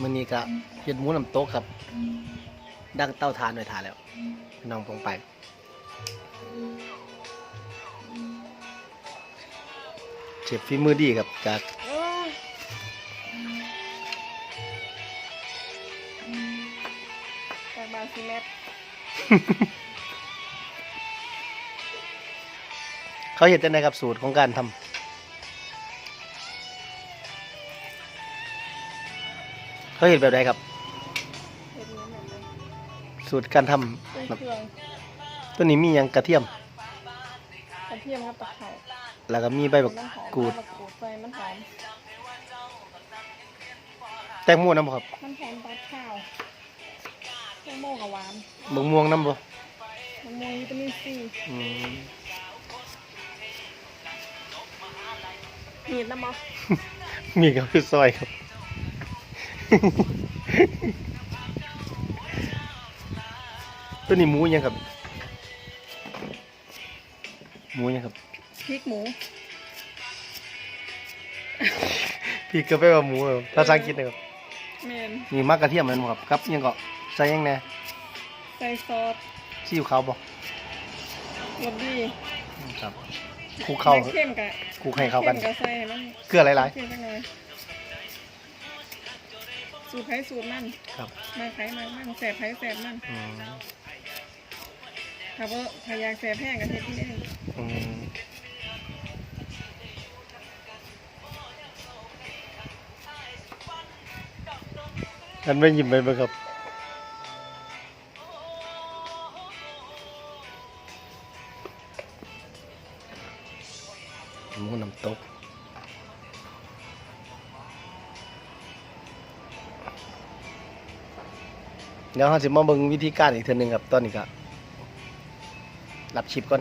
มื้อนี้ก็เฮ็ดหมูน้ำตกครับ ดังเต้าทานไว้ทานแล้วน้องปองไปเชฟฝีมือดีครับจากโอ้ยแต่บาซิเมตเขาเห็นจังไดครับสูตรของการทำ เขาเห็นแบบใดครับเห็ดเนื้อแบบไหนสูตรการทำเครื่องแบบเครื่องตัวนี้มีหยังกระเทียม กระเทียมครับตะไคร้แล้วก็มีใบบักมันหอมกูดใบบักกูดใส่มันหอมแตงโมน้ำบ่ครับมันหอมตัดข้าวแตงโมกับหวานบงม่วงน้ำบ่มันมีวิตามินซีอืมมีดน้ำมอมีก็คือซอยครับ ตัวนี้หมูยังครับ หมูยังครับพริกหมูพี่ก็ไปว่าหมูครับภาษาอังกฤษนะครับเมนมีมักกระเทียมแมันบ่ครับกับยังก็ใส่ยังแหน่ใส่ซอสซีอิ๊วขาวบ่รสดีครับคลุกเข้า ไม่เข้มกับคลุกให้เข้ากันเข้มกับใส่ให้มันเกลือหลายเข้มจังเลย สูตรไผ่สูตรมันๆครับมาไผ่มามันแสบไผ่แสบมันอืมถ้าว่าถ้าอยากแสบแห้งก็เฮ็ดที่นี่อืมอันไม่ยิ้มไปบ่ครับ หมูน้ำตก เดี๋ยวเราจะมาเบิ่งวิธีการอีกเทื่อหนึงครับตอนนี้ก็รับชิปก่อน